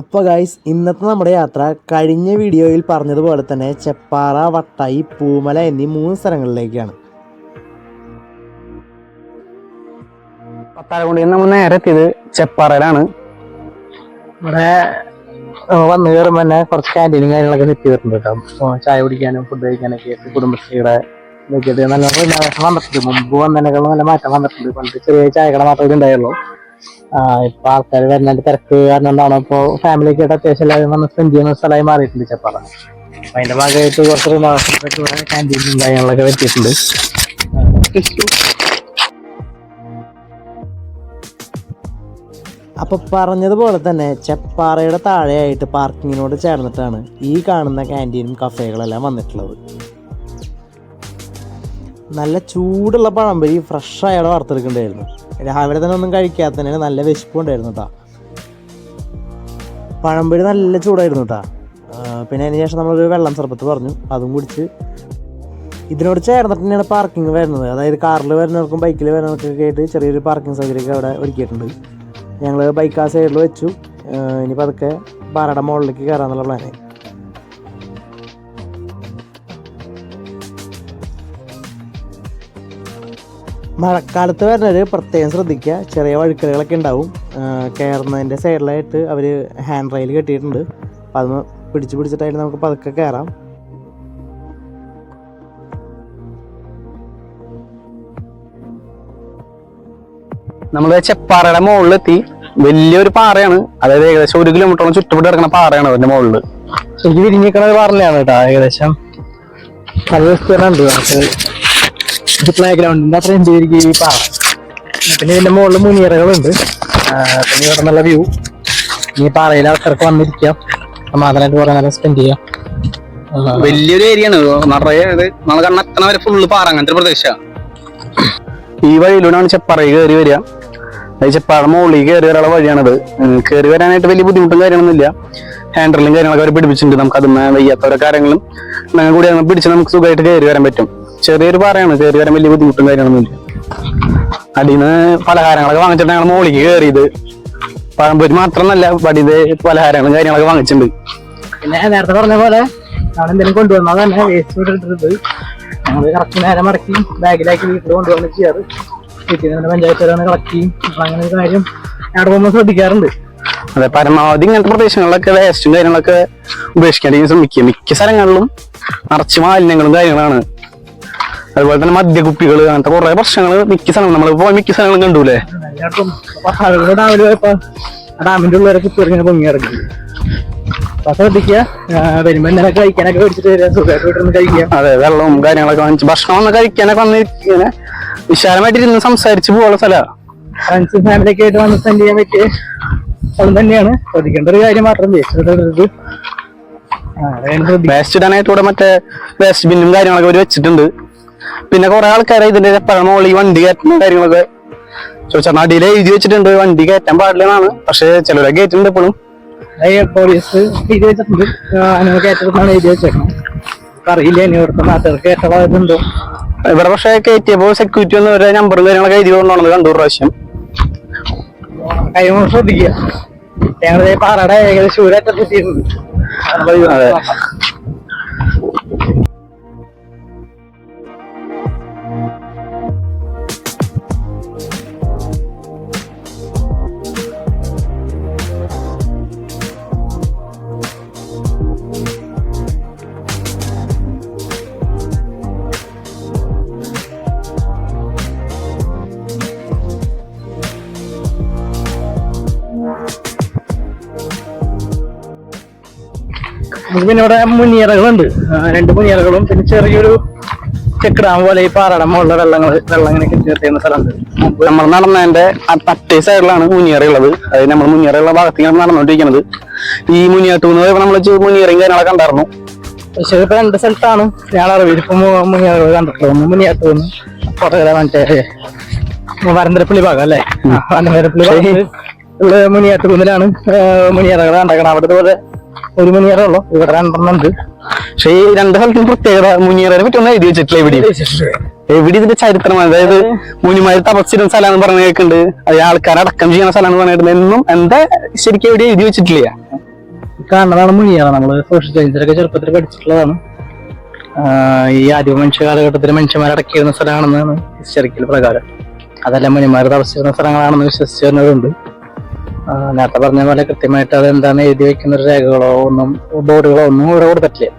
അപ്പോൾ ഗൈസ് ഇന്നത്തെ നമ്മുടെ യാത്ര കഴിഞ്ഞ വീഡിയോയിൽ പറഞ്ഞതുപോലെ തന്നെ ചെപ്പാറ വട്ടായി പൂമല എന്നീ മൂന്ന് സ്ഥലങ്ങളിലേക്കാണ്. പത്താലക്കുണ്ടി നമ്മൾ നേരെ എത്തിയത് ചെപ്പാറയിലാണ്. ഇവിടെ വന്നു കയറുമ്പോൾ തന്നെ കുറച്ച് ക്യാന്റീനും കാര്യങ്ങളൊക്കെ സെറ്റ് ചെയ്തിട്ടുണ്ട് കേട്ടോ. ചായ കുടിക്കാനും ഫുഡ് കഴിക്കാനൊക്കെ ആയിട്ട് കുടുംബശ്രീയുടെ നല്ല റിനോവേഷൻ വന്നിട്ടുണ്ട്. മുമ്പ് വന്നതിനേക്കാളും നല്ല മാറ്റം വന്നിട്ടുണ്ട്. പണ്ട് ചെറിയ ചായക്കട മാത്രമേ ഉണ്ടായുള്ളൂ ഇപ്പൊ ആൾക്കാർ വരുന്നതിന്റെ തിരക്ക് കാരണം ഇപ്പൊ ഫാമിലിക്ക് അത്യാവശ്യം എല്ലാവരും വന്ന് സ്പെൻഡ് ചെയ്യുന്ന സ്ഥലമായി മാറിയിട്ടുണ്ട് ചെപ്പാറ അപ്പൊ അതിന്റെ ഭാഗമായിട്ട് കുറച്ച് റിനോവേഷൻ ഇവിടെ ക്യാന്റീനും വെച്ചിട്ടുണ്ട്. അപ്പോൾ പറഞ്ഞതുപോലെ തന്നെ ചെപ്പാറയുടെ താഴെയായിട്ട് പാർക്കിങ്ങിനോട് ചേർന്നിട്ടാണ് ഈ കാണുന്ന ക്യാന്റീനും കഫേകളെല്ലാം വന്നിട്ടുള്ളത്. നല്ല ചൂടുള്ള പഴംപൊരി ഫ്രഷ് അയാൾ വറുത്തെടുക്കണ്ടായിരുന്നു രാവിലെ തന്നെ ഒന്നും കഴിക്കാത്തതിന് നല്ല വിശപ്പുണ്ടായിരുന്നു കേട്ടോ പഴംപൊരി നല്ല ചൂടായിരുന്നു കേട്ടോ പിന്നെ അതിന് ശേഷം നമ്മളൊരു വെള്ളം സർബത്ത് പറഞ്ഞു അതും കുടിച്ച്. ഇതിനോട് ചേർന്നിട്ട് തന്നെയാണ് പാർക്കിംഗ് വരുന്നത്. അതായത് കാറിൽ വരുന്നവർക്കും ബൈക്കിൽ വരുന്നവർക്കൊക്കെ ആയിട്ട് ചെറിയൊരു പാർക്കിംഗ് സൗകര്യമൊക്കെ അവിടെ ഒരുക്കിയിട്ടുണ്ട്. ഞങ്ങൾ ബൈക്ക് ആ സൈഡിൽ വെച്ചു. ഇനിയിപ്പോൾ അതൊക്കെ പാറയുടെ മുകളിലേക്ക് കയറാന്നുള്ള പ്ലാനായി മഴക്കാലത്ത് വരുന്നവർ പ്രത്യേകം ശ്രദ്ധിക്കുക. ചെറിയ വഴുക്കലുകളൊക്കെ ഉണ്ടാവും. കയറുന്നതിന്റെ സൈഡിലായിട്ട് അവർ ഹാൻഡ് റെയിൽ കെട്ടിയിട്ടുണ്ട്. അപ്പം അത് പിടിച്ച് പിടിച്ചിട്ടായിട്ട് നമുക്ക് പതുക്കെ കയറാം. നമ്മൾ ചെപ്പാറയുടെ മുകളിലെത്തി വലിയൊരു പാറയാണ്. അതായത് ഏകദേശം ഒരു കിലോമീറ്ററോളം ചുറ്റുപാട് കിടക്കുന്ന പാറയാണ് അതിന്റെ മുകളിൽ ശരിക്കും വിരിഞ്ഞിരിക്കണ ഒരു പാറയാണ് കേട്ടോ ഏകദേശം. നല്ല വിസ്തീർണമുണ്ട് നമുക്ക് പ്ലേ ഗ്രൗണ്ടിന്റെ അത്രയും ചെയ്തിരിക്കും ഈ പാറ പിന്നെ ഇതിന്റെ മുകളിൽ മുനിയറകളുണ്ട് പിന്നെ ഇവിടെ നല്ല വ്യൂ ഈ പാറയിൽ ആൾക്കാർക്ക് വന്നിരിക്കാം. സമാധാനമായിട്ട് കുറെ നേരം സ്പെൻഡ് ചെയ്യാം. വലിയൊരു ഏരിയ ആണ്. നിറയെ നമ്മൾ നമ്മളെ കണ്ണെത്തണ വരെ ഫുള്ള് പാറ അങ്ങനത്തെ പ്രദേശമാണ് ഈ വഴിയിലൂടെയാണ് ചെപ്പാറയിൽ കയറി വരിക. അത് ചെപ്പാറ മുകളിൽ കയറി വരാനുള്ള വഴിയാണത്. കയറി വരാനായിട്ട് വലിയ ബുദ്ധിമുട്ടും കാര്യങ്ങളൊന്നുമില്ല. ഹാൻഡിലും കാര്യങ്ങളൊക്കെ അവർ പിടിപ്പിച്ചിട്ടുണ്ട്. നമുക്ക് അതിന് വയ്യാത്തവരെ കാര്യങ്ങളും. അങ്ങനെ കൂടി പിടിച്ച് നമുക്ക് സുഖമായിട്ട് കയറി വരാൻ പറ്റും. ചെറിയൊരു പാറയാണ് ചെറിയ വരാൻ വലിയ ബുദ്ധിമുട്ടും കാര്യങ്ങളൊന്നുമില്ല അടിയിൽ നിന്ന് പലഹാരങ്ങളൊക്കെ വാങ്ങിച്ചിട്ട് ഞങ്ങൾ മോളിക്ക് കയറിയത് പഴംപൊരി മാത്രമല്ല പടിയത് പലഹാരങ്ങളും കാര്യങ്ങളൊക്കെ വാങ്ങിച്ചിട്ടുണ്ട്. പിന്നെ നേരത്തെ പറഞ്ഞ പോലെ നമ്മൾ എന്തെങ്കിലും കൊണ്ടുവന്നാൽ തന്നെ വേസ്റ്റ് ഇട്ടിട്ട് ഞങ്ങൾ കറക്റ്റ് നേരെ മടക്കി ബാഗിലാക്കി വീട്ടിൽ കൊണ്ടുവന്ന് ചെയ്യാറ്. വീട്ടിൽ നിന്ന് പഞ്ചായത്തുകാരാണ് കളക്ട് ചെയ്യും. അങ്ങനെ ഒരു കാര്യം അവിടെ പോകുമ്പോൾ ശ്രദ്ധിക്കാറുണ്ട്. അതെ പരമാവധി ഇങ്ങനത്തെ പ്രദേശങ്ങളിലൊക്കെ വേസ്റ്റും കാര്യങ്ങളൊക്കെ ഉപേക്ഷിക്കാണ്ടിരിക്കാൻ ശ്രമിക്കുക. മിക്ക സ്ഥലങ്ങളിലും നിറച്ച് മാലിന്യങ്ങളും കാര്യങ്ങളാണ്. അതുപോലെ തന്നെ മദ്യകുപ്പികൾ അങ്ങനത്തെ കുറെ പ്രശ്നങ്ങൾ മിക്ക സ്ഥലങ്ങളും നമ്മൾ പോയി മിക്ക സ്ഥലങ്ങളും കണ്ടൂലേ? ഡാമിന്റെ ഉള്ളവരൊക്കെ ഇങ്ങനെ പൊങ്ങി ഇറങ്ങി. അപ്പൊ ശ്രദ്ധിക്കുക. വരുമ്പോ എന്തെങ്കിലും കഴിക്കാനൊക്കെ മേടിച്ചിട്ട് വരിക. സുഖമായിട്ട് കഴിക്കുക. അതെ വെള്ളവും കാര്യങ്ങളൊക്കെ വാങ്ങിച്ച് ഭക്ഷണം ഒന്ന് കഴിക്കാനൊക്കെ വന്ന് ഇങ്ങനെ വിശാലമായിട്ട് ഇരുന്ന് സംസാരിച്ച് പോകാനുള്ള സ്ഥലമാണ് ഫ്രണ്ട്സ് ഫാമിലിയൊക്കെ ആയിട്ട് വന്ന് സ്പെൻഡ് ചെയ്യാൻ പറ്റിയ സ്ഥലം തന്നെയാണ്. ശ്രദ്ധിക്കേണ്ട ഒരു കാര്യം മാത്രം വേസ്റ്റ് ഇടാനായിട്ട് ഇവിടെ മറ്റേ വേസ്റ്റ് ബിന്നും കാര്യങ്ങളൊക്കെ അവർ വെച്ചിട്ടുണ്ട്. പിന്നെ കുറെ ആൾക്കാരെ ഇതിന്റെ പഴമോളി വണ്ടി കയറ്റുന്ന കാര്യങ്ങളൊക്കെ ചോദിച്ചാൽ അടിയിൽ എഴുതി വെച്ചിട്ടുണ്ട് വണ്ടി കയറ്റാൻ പാടില്ല എന്നാണ് പക്ഷെ ചിലരെ കയറ്റുന്നുണ്ട് ഇപ്പോഴും. പോലീസ് എഴുതി വെച്ചിട്ടുണ്ട്. അങ്ങനെ കയറ്റണമെന്നാണ് എഴുതി വെച്ചേക്കണം അറിയില്ല ഇനി ഇവിടുത്തെ നാട്ടുകാർക്ക് കയറ്റുള്ളതുണ്ടോ ഇവിടെ പക്ഷെ കയറ്റിയപ്പോ സെക്യൂരിറ്റി ഒന്നും ഒരു നമ്പറും കാര്യങ്ങളൊക്കെ എഴുതി കൊണ്ടുവന്നത് കണ്ടു പ്രാവശ്യം. കഴിയുമ്പോൾ ശ്രദ്ധിക്കുക. ഞങ്ങളുടെ പാറയുടെ ഏകദേശം ഒരറ്റത്തെത്തിയിട്ടുണ്ട് അതെ. പിന്നെ ഇവിടെ മുനിയറകളുണ്ട് രണ്ട് മുനിയറകളും പിന്നെ ചെറിയൊരു ചെക്ക് ഡാം പോലെ ഈ പാറയുടെ മുകളിലെ വെള്ളങ്ങൾ വെള്ളം ഇങ്ങനെ കെട്ടിയിരുന്ന സ്ഥലമുണ്ട്. നമ്മൾ നടന്നതിന്റെ തട്ടേ സൈഡിലാണ് മുനിയറ ഉള്ളത്. അതായത് നമ്മൾ മുനിയറയുള്ള ഇങ്ങനെ നടന്നുകൊണ്ടിരിക്കുന്നത്. ഈ മുനിയാട്ടൂന്ന് പറയുമ്പോൾ നമ്മൾ മുനിയറയും കാര്യങ്ങളൊക്കെ ഉണ്ടായിരുന്നു പക്ഷേ ഇപ്പൊ രണ്ട് സ്ഥലത്താണ്. ഞാൻ അറിവിൽ ഇപ്പൊ മുനിയറകൾ കണ്ടിട്ടുള്ളത്. ഒന്ന് മുനിയാട്ടു ഒന്ന് കൊടകര മറ്റേ വരന്തരപ്പള്ളി ഭാഗം അല്ലേ? വരന്തരപ്പള്ളി ഭാഗത്ത് മുനിയാട്ടുകുന്നിലാണ് മുനിയറകൾ കണ്ടേക്കണം അവിടെ ഇതുപോലെ ഒരു മുനിയറേ ഉള്ളൂ. ഇവിടെ രണ്ടെണ്ണം ഉണ്ട് പക്ഷെ ഈ രണ്ട് സ്ഥലത്തും പ്രത്യേകത മുനിയറയെ പറ്റി ഒന്നും എഴുതി വെച്ചിട്ടില്ല ഇവിടെ? എവിടെ ഇതിന്റെ ചരിത്രം അതായത് മുനിമാര് തപസ്സിരുന്ന സ്ഥലമാണെന്ന് പറഞ്ഞു കേൾക്കുന്നുണ്ട്. അത് ആൾക്കാരെ അടക്കം ചെയ്യുന്ന സ്ഥലമാണെന്ന് പറഞ്ഞിട്ടുണ്ട് എന്നും എന്താ ശരിക്കും എവിടെ എഴുതി വെച്ചിട്ടില്ല? കാണുന്നതാണ് മുനിയറ നമ്മൾ സോഷ്യൽ സയൻസിലൊക്കെ ചെറുപ്പത്തിൽ പഠിച്ചിട്ടുള്ളതാണ്. ഈ ആദ്യ മനുഷ്യ കാലഘട്ടത്തിൽ മനുഷ്യന്മാരടക്കിയിരുന്ന സ്ഥലമാണെന്നാണ് ഹിസ്റ്ററിക്കൽ പ്രകാരം. അതെല്ലാം മുനിമാർ തപസ്സിരുന്ന സ്ഥലങ്ങളാണെന്ന് വിശ്വസിച്ചു വരുന്നതുണ്ട്. ആഹ് നേരത്തെ പറഞ്ഞ പോലെ കൃത്യമായിട്ട് അത് എന്താണ് എഴുതി വെക്കുന്ന ഒരു രേഖകളോ ഒന്നും ബോർഡുകളോ ഒന്നും ഇവിടെ കൊടുത്തിട്ടില്ല.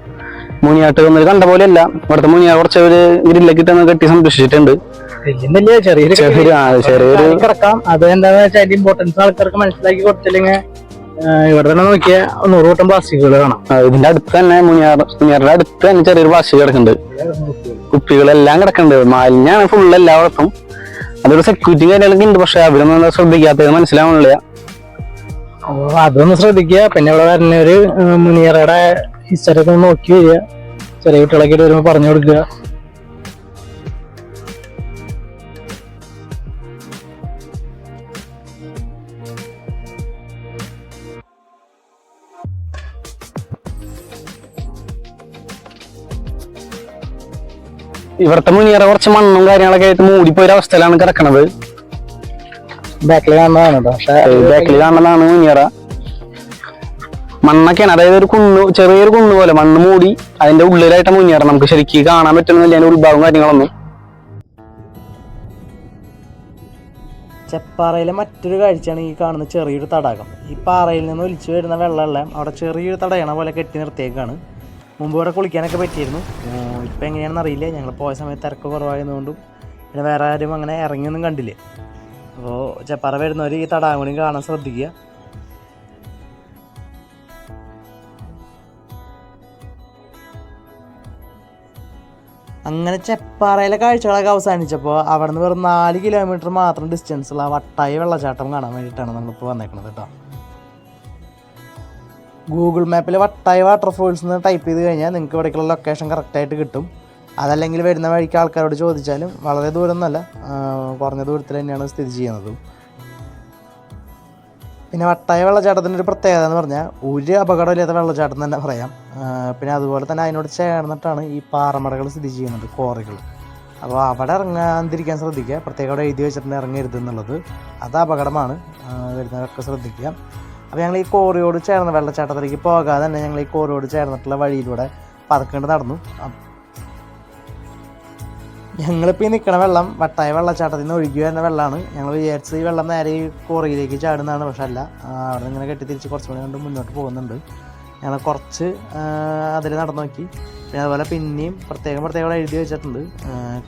മുനിയാട്ട് ഒന്നും കണ്ട പോലെ അല്ല ഇവിടുത്തെ മുനിയാ കുറച്ച് ഒരു ഗ്രില്ലൊക്കെ ഇട്ടെന്ന് കെട്ടി സംരക്ഷിച്ചിട്ടുണ്ട് വലിയ ചെറിയൊരു ചെറിയൊരു കിടക്കാം അത് എന്താണെന്ന് വെച്ചാൽ ഇമ്പോർട്ടൻസ് ആൾക്കാർക്ക് മനസ്സിലാക്കി കൊടുത്തില്ലെങ്കിൽ ഇവിടെ തന്നെ നോക്കിയ നൂറ് കൂട്ടം പ്ലാസ്റ്റിക്കുകൾ കാണാം. ഇതിന്റെ അടുത്ത് തന്നെ മുനിയാർ മുനിയാറിന്റെ അടുത്ത് തന്നെ ചെറിയൊരു പ്ലാസ്റ്റിക് കിടക്കുന്നുണ്ട്. കുപ്പികളെല്ലാം കിടക്കുന്നുണ്ട്. മാലിന്യാണ് ഫുള്ള് എല്ലായിടത്തും. അതൊരു സെക്യൂരിറ്റി കാര്യങ്ങളൊക്കെ ഉണ്ട്. പക്ഷെ അവരൊന്നും ശ്രദ്ധിക്കാത്തത് മനസ്സിലാവണില്ല. അപ്പൊ അതൊന്ന് ശ്രദ്ധിക്കുക. പിന്നെ ഇവിടെ വരുന്ന ഒരു മുനിയറയുടെ ഹിസ്റ്ററി ഒന്ന് നോക്കി വരിക. ചെറിയ കുട്ടികളൊക്കെ വരുമ്പോൾ പറഞ്ഞു കൊടുക്കുക. ഇവിടുത്തെ മുനിയറ കുറച്ച് മണ്ണും കാര്യങ്ങളൊക്കെ ആയിട്ട് മൂടിപ്പോയൊരു അവസ്ഥയിലാണ് കിടക്കണത്. ബാക്കിൽ കാണുന്നതാണ് കേട്ടോ. പക്ഷെ ബാക്കിൽ കാണുന്നതാണ് മുനിയറ മണ്ണൊക്കെയാണ്. അതായത് ഒരു കുന്ന് ചെറിയൊരു കുന്ന് പോലെ മണ്ണ് മൂടി അതിന്റെ ഉള്ളിലായിട്ട് മുനിയറ നമുക്ക് ശരിക്കും കാണാൻ പറ്റുന്നില്ല അതിന്റെ ഉത്ഭാവം കാര്യങ്ങളൊന്നും. ചെപ്പാറയിലെ മറ്റൊരു കാഴ്ചയാണ് ഈ കാണുന്ന ചെറിയൊരു തടാകം. ഈ പാറയിൽ നിന്ന് ഒലിച്ചു വരുന്ന വെള്ളമെല്ലാം അവിടെ ചെറിയൊരു തടയണ പോലെ കെട്ടി നിർത്തിയേക്കാണ്. മുമ്പ് ഇവിടെ കുളിക്കാനൊക്കെ പറ്റിയിരുന്നു. ഇപ്പം എങ്ങനെയാണെന്ന് അറിയില്ല. ഞങ്ങൾ പോയ സമയത്ത് തിരക്ക് കുറവായതുകൊണ്ടും പിന്നെ വേറെ ആരും അങ്ങനെ ഇറങ്ങിയൊന്നും കണ്ടില്ലേ? അപ്പോൾ ചെപ്പാറ വരുന്നവർ ഈ തടാകം കാണാൻ ശ്രദ്ധിക്കുക. അങ്ങനെ ചെപ്പാറയിലെ കാഴ്ചകളൊക്കെ അവസാനിച്ചപ്പോൾ അവിടെ നിന്ന് വെറും നാല് കിലോമീറ്റർ മാത്രം ഡിസ്റ്റൻസുള്ള വട്ടായി വെള്ളച്ചാട്ടം കാണാൻ വേണ്ടിയിട്ടാണ് നമ്മളിപ്പോൾ വന്നേക്കുന്നത് കേട്ടോ. ഗൂഗിൾ മാപ്പിൽ വട്ടായി വാട്ടർഫോൾസ് എന്ന് ടൈപ്പ് ചെയ്ത് കഴിഞ്ഞാൽ നിങ്ങൾക്ക് ഇവിടേക്കുള്ള ലൊക്കേഷൻ കറക്റ്റായിട്ട് കിട്ടും. അതല്ലെങ്കിൽ വരുന്ന വഴിക്ക് ആൾക്കാരോട് ചോദിച്ചാലും വളരെ ദൂരമൊന്നുമല്ല കുറഞ്ഞ ദൂരത്തിൽ തന്നെയാണ് സ്ഥിതി ചെയ്യുന്നത്. പിന്നെ വട്ടായ വെള്ളച്ചാട്ടത്തിന്റെ ഒരു പ്രത്യേകത എന്ന് പറഞ്ഞാൽ ഒരു അപകടമില്ലാത്ത വെള്ളച്ചാട്ടം തന്നെ പറയാം. പിന്നെ അതുപോലെ തന്നെ അതിനോട് ചേർന്നിട്ടാണ് ഈ പാറമടകൾ സ്ഥിതി ചെയ്യുന്നത് കോറികൾ അപ്പോൾ അവിടെ ഇറങ്ങാതിരിക്കാൻ ശ്രദ്ധിക്കുക. പ്രത്യേകം അവിടെ എഴുതി വെച്ചിട്ടുണ്ട് ഇറങ്ങരുത് എന്നുള്ളത്. അത് അപകടമാണ്. വരുന്നവരൊക്കെ ശ്രദ്ധിക്കുക. അപ്പോൾ ഞങ്ങൾ ഈ കോറിയോട് ചേർന്ന വെള്ളച്ചാട്ടത്തിലേക്ക് പോകാതെ തന്നെ ഞങ്ങൾ ഈ കോറിയോട് ചേർന്നിട്ടുള്ള വഴിയിലൂടെ പതുക്കേണ്ട നടന്നു. ഞങ്ങളിപ്പോൾ ഈ നിൽക്കണ വെള്ളം വട്ടായ വെള്ളച്ചാട്ടത്തിൽ നിന്ന് ഒഴുകി വരുന്ന വെള്ളമാണ് ഞങ്ങൾ വിചാരിച്ചത് ഈ വെള്ളം നേരെ ഈ കോറിയിലേക്ക് ചാടുന്നതാണ് പക്ഷെ അല്ല. അവിടെ ഇങ്ങനെ ഇങ്ങനെ കെട്ടിത്തിരിച്ച് കുറച്ചും കൂടി കൊണ്ട് മുന്നോട്ട് പോകുന്നുണ്ട്. ഞങ്ങൾ കുറച്ച് അതിൽ നടന്നു നോക്കി. പിന്നെ അതുപോലെ പിന്നെയും പ്രത്യേകം പ്രത്യേകം എഴുതി വെച്ചിട്ടുണ്ട്.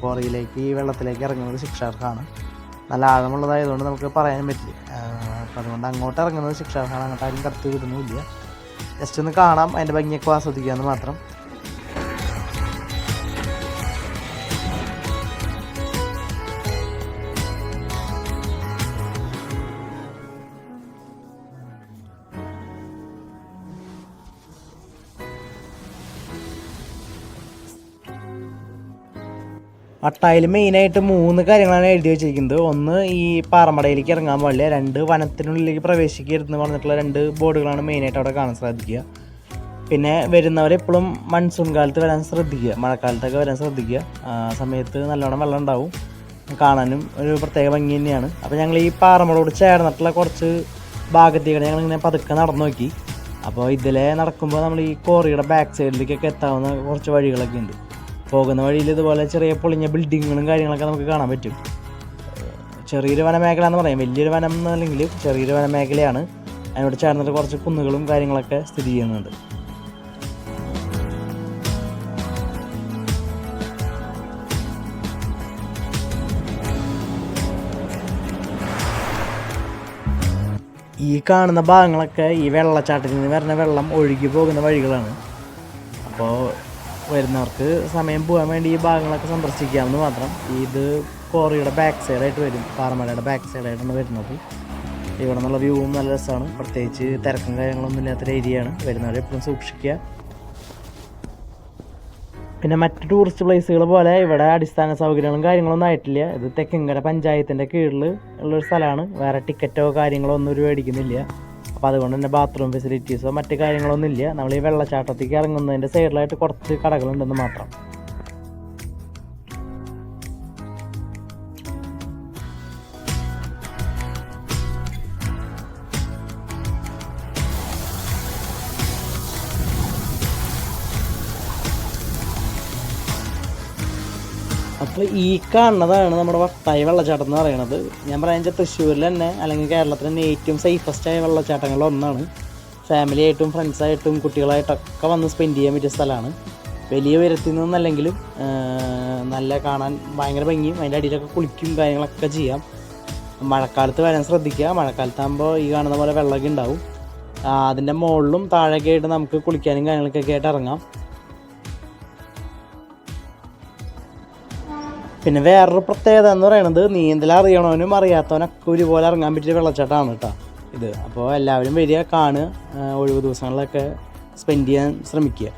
കോറിയിലേക്ക് ഈ വെള്ളത്തിലേക്ക് ഇറങ്ങുന്നത് ശിക്ഷാർഹമാണ്. നല്ല ആഴമുള്ളതായതുകൊണ്ട് നമുക്ക് പറയാനും പറ്റില്ല. അപ്പം അതുകൊണ്ട് അങ്ങോട്ട് ഇറങ്ങുന്നത് ശിക്ഷാർഹമാണ്. അങ്ങോട്ട് ആരും കടത്തി വിടുന്നുമില്ല. ജസ്റ്റ് ഒന്ന് കാണാം അതിന്റെ ഭംഗിയൊക്കെ ആസ്വദിക്കാമെന്ന് മാത്രം. അട്ടായിൽ മെയിനായിട്ട് മൂന്ന് കാര്യങ്ങളാണ് എഴുതി വെച്ചിരിക്കുന്നത്. ഒന്ന് ഈ പാറമടയിലേക്ക് ഇറങ്ങാൻ പാടില്ല. രണ്ട് വനത്തിനുള്ളിലേക്ക് പ്രവേശിക്കരുതെന്ന് പറഞ്ഞിട്ടുള്ള രണ്ട് ബോർഡുകളാണ് മെയിനായിട്ട് അവിടെ കാണാൻ സാധിക്കുക. പിന്നെ വരുന്നവർ എപ്പോഴും മൺസൂൺ കാലത്ത് വരാൻ ശ്രദ്ധിക്കുക. മഴക്കാലത്തൊക്കെ വരാൻ ശ്രദ്ധിക്കുക. സമയത്ത് നല്ലോണം വെള്ളം ഉണ്ടാവും. കാണാനും ഒരു പ്രത്യേക ഭംഗി തന്നെയാണ്. അപ്പോൾ ഞങ്ങൾ ഈ പാറമടയോട് ചേർന്നിട്ടുള്ള കുറച്ച് ഭാഗത്തേക്ക് ഞങ്ങൾ ഇങ്ങനെ പതുക്കെ നടന്നു നോക്കി. അപ്പോൾ ഇതിലെ നടക്കുമ്പോൾ നമ്മൾ ഈ കോറിയുടെ ബാക്ക് സൈഡിലേക്കൊക്കെ എത്താവുന്ന കുറച്ച് വഴികളൊക്കെ ഉണ്ട്. പോകുന്ന വഴിയിൽ ഇതുപോലെ ചെറിയ പൊളിഞ്ഞ ബിൽഡിങ്ങുകളും കാര്യങ്ങളൊക്കെ നമുക്ക് കാണാൻ പറ്റും. ചെറിയൊരു വനമേഖല എന്ന് പറയാം. വലിയൊരു വനം എന്നല്ലെങ്കിൽ ചെറിയൊരു വനമേഖലയാണ് അതിനോട് ചേർന്നിട്ട് കുറച്ച് കുന്നുകളും കാര്യങ്ങളൊക്കെ സ്ഥിതി ചെയ്യുന്നുണ്ട് ഈ കാണുന്ന ഭാഗങ്ങളൊക്കെ ഈ വെള്ളച്ചാട്ടത്തിൽ നിന്ന് വരുന്ന വെള്ളം ഒഴുകി പോകുന്ന വഴികളാണ്. അപ്പോൾ വരുന്നവർക്ക് സമയം പോകാൻ വേണ്ടി ഈ ഭാഗങ്ങളൊക്കെ സന്ദർശിക്കാമെന്ന് മാത്രം. ഇത് കോറിയുടെ ബാക്ക് സൈഡായിട്ട് വരും. പാറമലയുടെ ബാക്ക് സൈഡായിട്ടാണ് വരുന്നത്. ഇവിടെ നിന്നുള്ള വ്യൂവും നല്ല രസമാണ്. പ്രത്യേകിച്ച് തിരക്കും കാര്യങ്ങളൊന്നും ഇല്ലാത്തൊരു ഏരിയയാണ് വരുന്നവരെ എപ്പോഴും സൂക്ഷിക്കുക. പിന്നെ മറ്റ് ടൂറിസ്റ്റ് പ്ലേസുകൾ പോലെ ഇവിടെ അടിസ്ഥാന സൗകര്യങ്ങളും കാര്യങ്ങളൊന്നും ആയിട്ടില്ല. ഇത് തെക്കിങ്കര പഞ്ചായത്തിന്റെ കീഴിൽ ഉള്ളൊരു സ്ഥലമാണ്. വേറെ ടിക്കറ്റോ കാര്യങ്ങളോ ഒന്നും ഒരു മേടിക്കുന്നില്ല. അപ്പോൾ അതുകൊണ്ട് തന്നെ ബാത്റൂം ഫെസിലിറ്റീസോ മറ്റു കാര്യങ്ങളൊന്നും ഇല്ല. നമ്മൾ ഈ വെള്ളച്ചാട്ടത്തേക്ക് ഇറങ്ങുന്നതിന്റെ സൈഡിലായിട്ട് കുറച്ച് കടകളുണ്ടെന്ന് മാത്രം. ഈ കാണുന്നതാണ് നമ്മുടെ വട്ടായി വെള്ളച്ചാട്ടം എന്ന് പറയുന്നത്. ഞാൻ വെച്ചാൽ തൃശ്ശൂരിൽ തന്നെ അല്ലെങ്കിൽ കേരളത്തിൽ തന്നെ ഏറ്റവും സേഫസ്റ്റ് ആയ വെള്ളച്ചാട്ടങ്ങളിൽ ഒന്നാണ്. ഫാമിലി ആയിട്ടും ഫ്രണ്ട്സായിട്ടും കുട്ടികളായിട്ടൊക്കെ വന്ന് സ്പെൻഡ് ചെയ്യാൻ പറ്റിയ സ്ഥലമാണ്. വലിയ ഉയരത്തിൽ നിന്നല്ലെങ്കിലും നല്ല കാണാൻ ഭയങ്കര ഭംഗിയും അതിന്റെ അടിയിലൊക്കെ കുളിക്കും കാര്യങ്ങളൊക്കെ ചെയ്യാം. മഴക്കാലത്ത് വരാൻ ശ്രദ്ധിക്കുക. മഴക്കാലത്താകുമ്പോൾ ഈ കാണുന്ന പോലെ വെള്ളമൊക്കെ ഉണ്ടാവും. അതിന്റെ മുകളിലും താഴെയൊക്കെ ആയിട്ട് നമുക്ക് കുളിക്കാനും കാര്യങ്ങൾക്കൊക്കെ ആയിട്ട് ഇറങ്ങാം. പിന്നെ വേറൊരു പ്രത്യേകത എന്ന് പറയുന്നത് നീന്തൽ അറിയണവനും അറിയാത്തവനൊക്കെ ഒരുപോലെ ഇറങ്ങാൻ പറ്റിയ വെള്ളച്ചാട്ടമാണ് കേട്ടോ ഇത്. അപ്പോൾ എല്ലാവരും വരിക കാണുക ആ, ഒഴിവ് ദിവസങ്ങളിലൊക്കെ സ്പെൻഡ് ചെയ്യാൻ ശ്രമിക്കുക.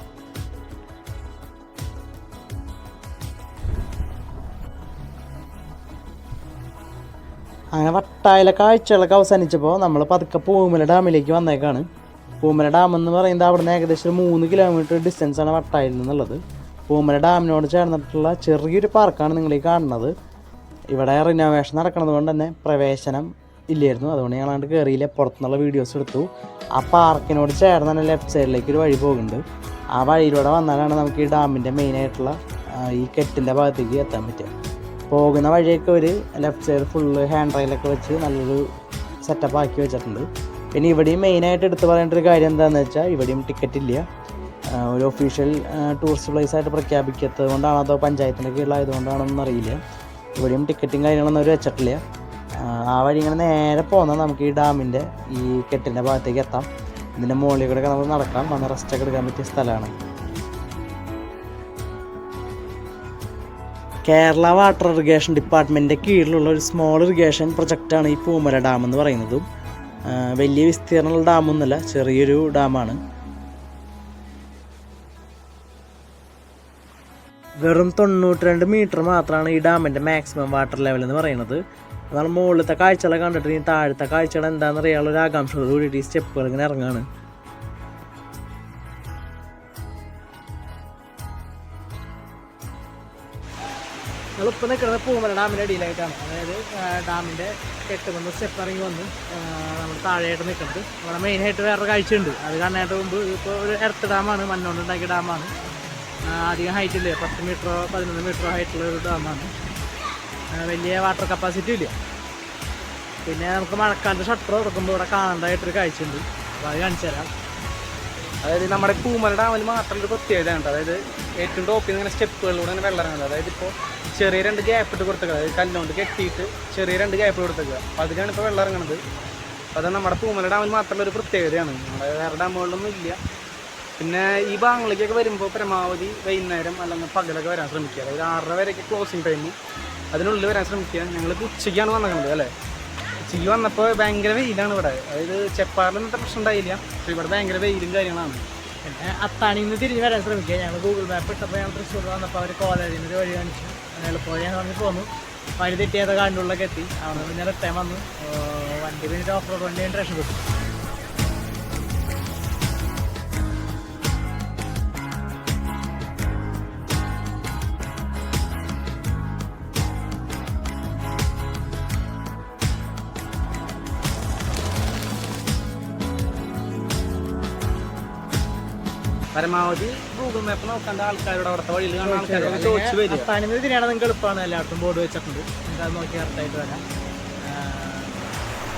അങ്ങനെ വട്ടായിലെ കാഴ്ചകളൊക്കെ അവസാനിച്ചപ്പോൾ നമ്മൾ പതുക്കെ പൂമല ഡാമിലേക്ക് വന്നേക്കാണ്. പൂമല ഡാം എന്ന് പറയുന്നത് അവിടുന്ന് ഏകദേശം മൂന്ന് കിലോമീറ്റർ ഡിസ്റ്റൻസാണ് വട്ടായിൽ നിന്നുള്ളത്. പൂമല ഡാമിനോട് ചേർന്നിട്ടുള്ള ചെറിയൊരു പാർക്കാണ് നിങ്ങൾ ഈ കാണുന്നത്. ഇവിടെ റിനോവേഷൻ നടക്കുന്നത് കൊണ്ട് തന്നെ പ്രവേശനം ഇല്ലായിരുന്നു. അതുകൊണ്ട് ഞങ്ങൾ അങ്ങോട്ട് കയറിയില്ല പുറത്തുനിന്നുള്ള വീഡിയോസ് എടുത്തു. ആ പാർക്കിനോട് ചേർന്ന് തന്നെ ലെഫ്റ്റ് സൈഡിലേക്ക് ഒരു വഴി പോകുന്നുണ്ട്. ആ വഴിയിലൂടെ വന്നാലാണ് നമുക്ക് ഈ ഡാമിന്റെ മെയിനായിട്ടുള്ള ഈ കെട്ടിന്റെ ഭാഗത്തേക്ക് എത്താൻ പറ്റുക. പോകുന്ന വഴിയൊക്കെ ഒരു ലെഫ്റ്റ് സൈഡ് ഫുള്ള് ഹാൻഡ് റൈലൊക്കെ വെച്ച് നല്ലൊരു സെറ്റപ്പ് ആക്കി വെച്ചിട്ടുണ്ട്. പിന്നെ ഇവിടെയും മെയിനായിട്ട് എടുത്ത് പറയേണ്ട ഒരു കാര്യം എന്താണെന്ന് വെച്ചാൽ ഇവിടെയും ടിക്കറ്റ് ഇല്ല. ഒരു ഒഫീഷ്യൽ ടൂറിസ്റ്റ് പ്ലേസ് ആയിട്ട് പ്രഖ്യാപിക്കാത്തത് കൊണ്ടാണ് അതോ പഞ്ചായത്തിന്റെ കീഴിലായതുകൊണ്ടാണോന്ന് അറിയില്ല. ഇവിടെയും ടിക്കറ്റും കാര്യങ്ങളൊന്നും അവർ വെച്ചിട്ടില്ല. ആ, വഴി ഇങ്ങനെ നേരെ പോന്നാൽ നമുക്ക് ഈ ഡാമിന്റെ ഈ കെട്ടിന്റെ ഭാഗത്തേക്ക് എത്താം. ഇതിന്റെ മുകളിൽ കൂടെ നമുക്ക് നടക്കാം. വന്ന് റെസ്റ്റൊക്കെ എടുക്കാൻ പറ്റിയ സ്ഥലമാണ്. കേരള വാട്ടർ ഇറിഗേഷൻ ഡിപ്പാർട്ട്മെന്റിന്റെ കീഴിലുള്ള ഒരു സ്മോൾ ഇറിഗേഷൻ പ്രൊജക്റ്റാണ് ഈ പൂമല ഡാം എന്ന് പറയുന്നതും. വലിയ വിസ്തീർണമുള്ള ഡാമൊന്നുമല്ല ചെറിയൊരു ഡാമാണ്. വെറും തൊണ്ണൂറ്റി രണ്ട് മീറ്റർ മാത്രമാണ് ഈ ഡാമിന്റെ മാക്സിമം വാട്ടർ ലെവൽ എന്ന് പറയുന്നത്. അതാണ് മുകളിലത്തെ കാഴ്ചകളെ കണ്ടിട്ട് ഇനി താഴത്തെ കാഴ്ചകൾ എന്താണെന്ന് അറിയാനുള്ള ഒരു ആകാംക്ഷയോട് കൂടിയിട്ട് ഈ സ്റ്റെപ്പുകൾ ഇങ്ങനെ ഇറങ്ങാണ്. നമ്മളിപ്പോൾ നിൽക്കുന്നത് പൂമല ഡാമിന്റെ അടിയിലായിട്ടാണ്. അതായത് ഡാമിന്റെ കെട്ടുമെന്ന് സ്റ്റെപ്പ് ഇറങ്ങി വന്ന് നമ്മൾ താഴെയായിട്ട് നിൽക്കുന്നത്. നമ്മുടെ മെയിനായിട്ട് വേറൊരു കാഴ്ചയുണ്ട്. അത് കാണാനായിട്ട് മുമ്പ് ഇപ്പോൾ ഒരു എർത്ത് ഡാമാണ് മണ്ണുകൊണ്ട് ഉണ്ടാക്കിയ ഡാമാണ്. അധികം ഹൈറ്റ് ഇല്ല? പത്ത് മീറ്ററോ പതിനൊന്ന് മീറ്ററോ ഹൈറ്റുള്ള ഒരു ഡാമാണ് വലിയ വാട്ടർ കപ്പാസിറ്റി ഇല്ല. പിന്നെ നമുക്ക് മഴക്കാലത്ത് ഷട്ടർ തുറക്കുമ്പോൾ ഇവിടെ കാണേണ്ടതായിട്ടൊരു കാഴ്ചയുണ്ട്. അപ്പോൾ അത് കാണിച്ചു തരാം. അതായത് നമ്മുടെ പൂമല ഡാമിൽ മാത്രം ഒരു പ്രത്യേകതയാണ് കേട്ടോ അതായത് ഏറ്റവും ടോപ്പിൽ നിന്ന് ഇങ്ങനെ സ്റ്റെപ്പുകളിലൂടെ ഇങ്ങനെ വെള്ളം ഇറങ്ങുന്നത്. അതായത് ഇപ്പോൾ ചെറിയ രണ്ട് ഗ്യാപ്പ് ഇട്ട് കൊടുത്തേക്കുക അതായത് കല്ലുകൊണ്ട് കെട്ടിയിട്ട് ചെറിയ രണ്ട് ഗ്യാപ്പ് കൊടുത്തേക്കുക അപ്പോൾ അതിലാണ് ഇപ്പോൾ വെള്ളം ഇറങ്ങുന്നത്. അത് നമ്മുടെ പൂമല ഡാമിൽ മാത്രമുള്ള ഒരു പ്രത്യേകതയാണ്. നമ്മുടെ വേറെ ഡാമുകളിലൊന്നും ഇല്ല. പിന്നെ ഈ ഭാഗങ്ങളിലേക്കൊക്കെ വരുമ്പോൾ പരമാവധി വൈകുന്നേരം അല്ലെങ്കിൽ പകലൊക്കെ വരാൻ ശ്രമിക്കുക. അതായത് ആറര വരെയൊക്കെ ക്ലോസിങ് ടൈം അതിനുള്ളിൽ വരാൻ ശ്രമിക്കുക. ഞങ്ങൾ ഉച്ചയ്ക്കാണ് വന്നിട്ടുണ്ട് അല്ലേ? ഉച്ചയ്ക്ക് വന്നപ്പോൾ ഭയങ്കര വെയിലാണ് ഇവിടെ. അതായത് ചെപ്പാറിൽ നിന്നത്തെ പ്രശ്നം ഉണ്ടായില്ല. പക്ഷേ ഇവിടെ ഭയങ്കര വെയിലും കാര്യങ്ങളാണ്. പിന്നെ അത്താണിയിൽ നിന്ന് തിരിഞ്ഞ് വരാൻ ശ്രമിക്കുക. ഞങ്ങൾ ഗൂഗിൾ മാപ്പ് ഇട്ടപ്പോൾ ഞങ്ങൾ തൃശ്ശൂർ വന്നപ്പോൾ അവർ കോളേജിൽ നിന്ന് വഴി കാണിച്ചു. അങ്ങനെ എളുപ്പവഴി ഞാൻ പറഞ്ഞ് പോന്നു. വഴി തെറ്റിയാതെ കാണ്ടുള്ളിലൊക്കെ എത്തി. അവിടെ പിന്നെ റിട്ടേൺ വന്നു. വണ്ടി പിന്നെ ഓഫ് റോഡ് വണ്ടി രക്ഷപ്പെട്ടു പരമാവധി ഗൂഗിൾ മാപ്പ് നോക്കാണ്ട് ആൾക്കാരോട് അവിടുത്തെ വഴിയിൽ കാണുന്ന ആൾക്കാരോട് ചോദിച്ചു വരിക. നിന്ന് തിരിയാണ് നിങ്ങൾക്ക് എളുപ്പമാണ് എല്ലായിടത്തും ബോർഡ് വെച്ചിട്ടുണ്ട്. നിങ്ങൾക്ക് അത് നോക്കി കറക്റ്റായിട്ട് വരാം.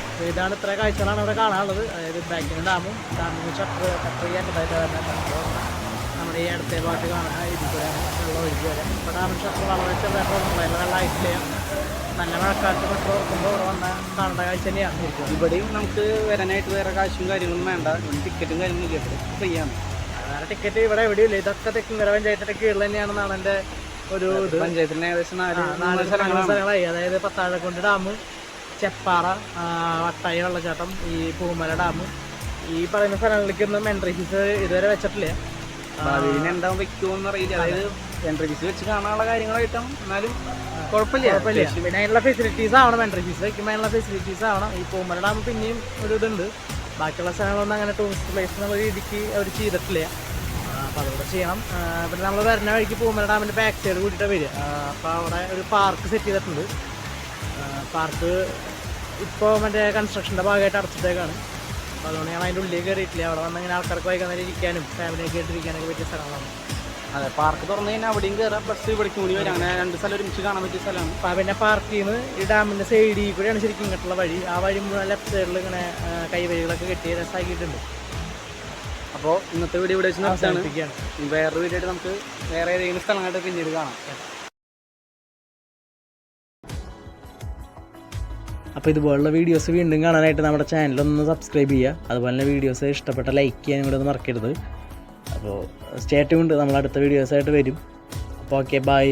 അപ്പോൾ ഇതാണ് ഇത്ര കാഴ്ചകളാണ് അവിടെ കാണാനുള്ളത്. അതായത് ബാക്കിന് ഡാമും ഡാമിന് ഷട്ടർ ഷട്ടർ വരുന്നത് നമ്മുടെ ഈ അടുത്ത ഭാഗത്ത് കാണാൻ ഇതിൽ കൂടെയാണ് വെള്ളം ഒഴുകി വരാം. ഇപ്പോൾ ഡാമിന് ഷട്ടർ വളരെ ചെറുതായിട്ട് വെള്ളം ആയിട്ടില്ല നല്ല മഴക്കാലത്ത് ഷട്ടർ ഓർക്കുമ്പോൾ ഇവിടെ വന്ന കാണേണ്ട കാഴ്ച തന്നെയാണ്. ഇവിടെയും നമുക്ക് വരാനായിട്ട് വേറെ കാശും കാര്യങ്ങളൊന്നും വേണ്ട. ടിക്കറ്റും കാര്യങ്ങളൊന്നും ഇല്ല. ഫ്രീ ആണ്. വേറെ ടിക്കറ്റ് ഇവിടെ എവിടെയില്ല ഇതൊക്കെ തെക്കിങ്കര പഞ്ചായത്തിന്റെ കീഴിൽ തന്നെയാണെന്നാണ് എന്റെ ഒരു ഇത്. പഞ്ചായത്തിന് ഏകദേശം നാല് നാല് സ്ഥലങ്ങളായി. അതായത് പത്താഴക്കുണ്ട് ഡാം ചെപ്പാറ വട്ടായി വെള്ളച്ചാട്ടം ഈ പൂമല ഡാം. ഈ പറയുന്ന സ്ഥലങ്ങളിലേക്കൊന്നും എൻട്രി ഫീസ് ഇതുവരെ വെച്ചിട്ടില്ല. ഭാവിയിൽ വെക്കുമെന്ന് അറിയില്ല. അതായത് എൻട്രി ഫീസ് വെച്ച് കാണാനുള്ള കാര്യങ്ങളായിട്ടാണ് എന്നാലും കുഴപ്പമില്ല. കുഴപ്പമില്ല. പിന്നെ അതിനുള്ള ഫെസിലിറ്റീസ് ആവണം. എൻട്രി ഫീസ് വെക്കുമ്പോൾ അതിനുള്ള ഫെസിലിറ്റീസ് ആവണം. ഈ പൂമല ഡാം പിന്നെയും ഒരു ഇതുണ്ട്. ബാക്കിയുള്ള സ്ഥലങ്ങളൊന്നും അങ്ങനെ ടൂറിസ്റ്റ് പ്ലേസ് എന്നുള്ള രീതിക്ക് അവർ ചെയ്തിട്ടില്ല. അപ്പോൾ അതുകൂടെ ചെയ്യണം. പിന്നെ നമ്മൾ വരുന്ന വഴിക്ക് പൂമല ഡാമിന്റെ ബാക്ക് സൈഡ് കൂട്ടിയിട്ട് വരിക. അപ്പോൾ അവിടെ ഒരു പാർക്ക് സെറ്റ് ചെയ്തിട്ടുണ്ട്. പാർക്ക് ഇപ്പോൾ മറ്റേ കൺസ്ട്രക്ഷന്റെ ഭാഗമായിട്ട് അടച്ചിട്ടേക്കാണ്. അപ്പോൾ അതുകൊണ്ട് ഞാൻ അതിന്റെ ഉള്ളിൽ കയറിയിട്ടില്ല. അവിടെ വന്നിങ്ങനെ ആൾക്കാർക്ക് വൈകുന്നേരം ഇരിക്കാനും ഫാമിലിയൊക്കെ ആയിട്ട് ഇരിക്കാനൊക്കെ പറ്റിയ സ്ഥലങ്ങളാണ്. അതെ പാർക്ക് തുറന്നു കഴിഞ്ഞാൽ അവിടെയും കയറാം പ്ലസ് ഇവിടേക്കും കൂടി വരാം. അങ്ങനെ രണ്ട് സ്ഥലം ഒരുമിച്ച് കാണാൻ പറ്റിയ സ്ഥലമാണ്. പിന്നെ പാർക്കിൽ നിന്ന് ഈ ഡാമിന്റെ സൈഡിൽ കൂടെയാണ് ശരിക്കും ഇങ്ങോട്ടുള്ള വഴി. ആ വഴി മുഴുവൻ ലെഫ്റ്റ് സൈഡിൽ ഇങ്ങനെ കൈവരികളൊക്കെ കൈവഴികളൊക്കെ കെട്ടി രസമാക്കിയിട്ടുണ്ട് അപ്പോൾ ഇന്നത്തെ വീഡിയോ ഇവിടെ വെച്ച് നടത്തിയാണ് വേറൊരു വീഡിയോ ആയിട്ട് നമുക്ക് വേറെ ഏതെങ്കിലും സ്ഥലങ്ങളായിട്ട് പിന്നീട് കാണാം. അപ്പോൾ ഇതുപോലുള്ള വീഡിയോസ് വീണ്ടും കാണാനായിട്ട് നമ്മുടെ ചാനലൊന്ന് ഒന്ന് സബ്സ്ക്രൈബ് ചെയ്യുക. അതുപോലെ തന്നെ വീഡിയോസ് ഇഷ്ടപ്പെട്ട ലൈക്ക് ചെയ്യാനും കൂടെ ഒന്ന് മറക്കരുത്. അപ്പോൾ സ്റ്റേ ട്യൂൺഡ് നമ്മൾ അടുത്ത വീഡിയോസായിട്ട് വരും. അപ്പോൾ ഓക്കെ ബൈ